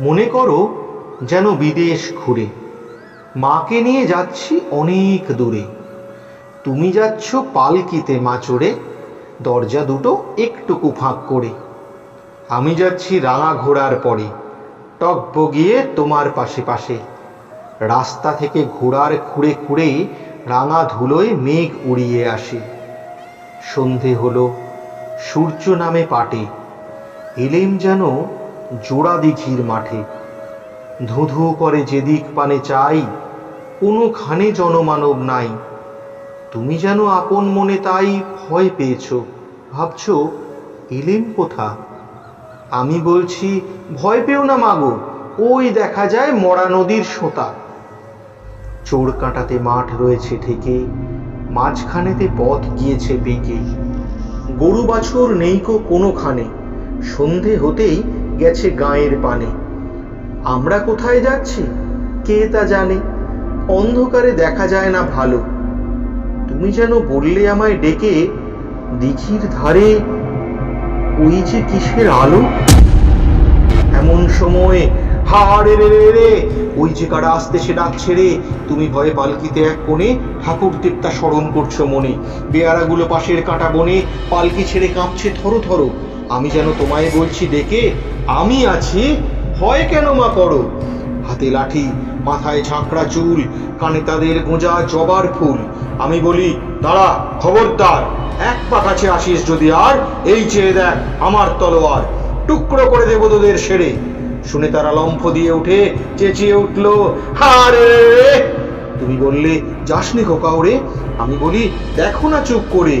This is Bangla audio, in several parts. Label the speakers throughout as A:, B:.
A: মনে করো যেন বিদেশ ঘুরে। মাকে নিয়ে যাচ্ছি অনেক দূরে। তুমি যাচ্ছ পালকিতে মা চড়ে দরজা দুটো একটুকু ফাঁক করে। আমি যাচ্ছি রাঙা ঘোড়ার পরে, টক বগিয়ে তোমার পাশে পাশে। রাস্তা থেকে ঘোড়ার খুঁড়ে খুঁড়ে রাঙা ধুলোয় মেঘ উড়িয়ে আসে। সন্ধে হলো, সূর্য নামে পাটে। এলেম যেন জোড়া দিঘির মাঠে। ধুধু করে যেদিক পানে চাই, কোনোখানে জনমানব নাই। তুমি যেন আপন মনে তাই ভয় পেয়েছ, ভাবছ এলেম কোথা? আমি বলছি, ভয় পেও না মাগো, ওই দেখা যায় মরা নদীর সোতা। চোর কাঁটাতে মাঠ রয়েছে ঠেকে, মাঝখানেতে পথ গিয়েছে বেঁকে। গরু বাছুর নেইকো কোনোখানে, সন্ধে হতেই গেছে গায়ের পানে। আমরা কোথায় যাচ্ছি? কে তা জানে? অন্ধকারে দেখা যায় না ভালো। তুমি যেন বললে আমায় ডেকে, দিঘির ধারে ওই যে কিসের আলো? এমন সময়ে হারে রে রে রে, ওই যে কারা আসতে সে ডাকছে রে, তুমি ভয়ে পালকিতে এক কোণে ঠাকুর দেবতা স্মরণ করছ মনে। বেয়ারাগুলো পাশের কাঁটা বনে, পালকি ছেড়ে কাঁপছে থরো থরো। আমি যেন তোমায় বলছি ডেকে আমি আছি। ভয় কেন মা করো? হাতে লাঠি, মাথায় ঝাঁকড়া চুল, কানে তাদের গোঁজা জবার ফুল। আমি বলি, দাঁড়া, খবরদার, এক পা কাছে আসিস যদি আর, এই চেয়ে দেখ আমার তলোয়ার। টুকরো করে দেবো তোদের সেরে শুনে তারা লম্ফ দিয়ে উঠে চেঁচিয়ে উঠল, হারে! তুমি বললে, যাসনি খোকা ওরে আমি বলি, দেখো না চুপ করে।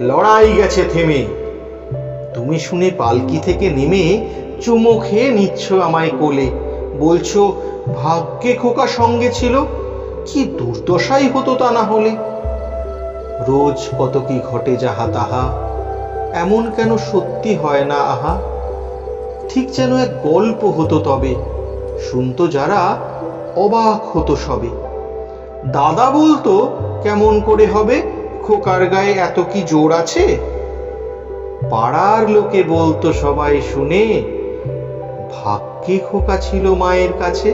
A: লড়াই গেছে থেমে। তুমি শুনে পালকি থেকে নেমে চুমো খেয়ে নিচ্ছ আমায় কোলে। বলছো, ভাগ্যে খোকা সঙ্গে ছিল, কি দুর্দশাই হতো তা না হলে? রোজ কত কি ঘটে যাহা তাহা, এমন কেন সত্যি হয় না আহা? ঠিক যেন এক গল্প হতো তবে, শুনতো যারা অবাক হতো সবে। দাদা বলতো, কেমন করে হবে? খোকার গায়ে এত কি জোর আছে? পাড়ার লোকে বলতো সবাই শুনে, ভাগ্যে খোকা ছিল মায়ের কাছে।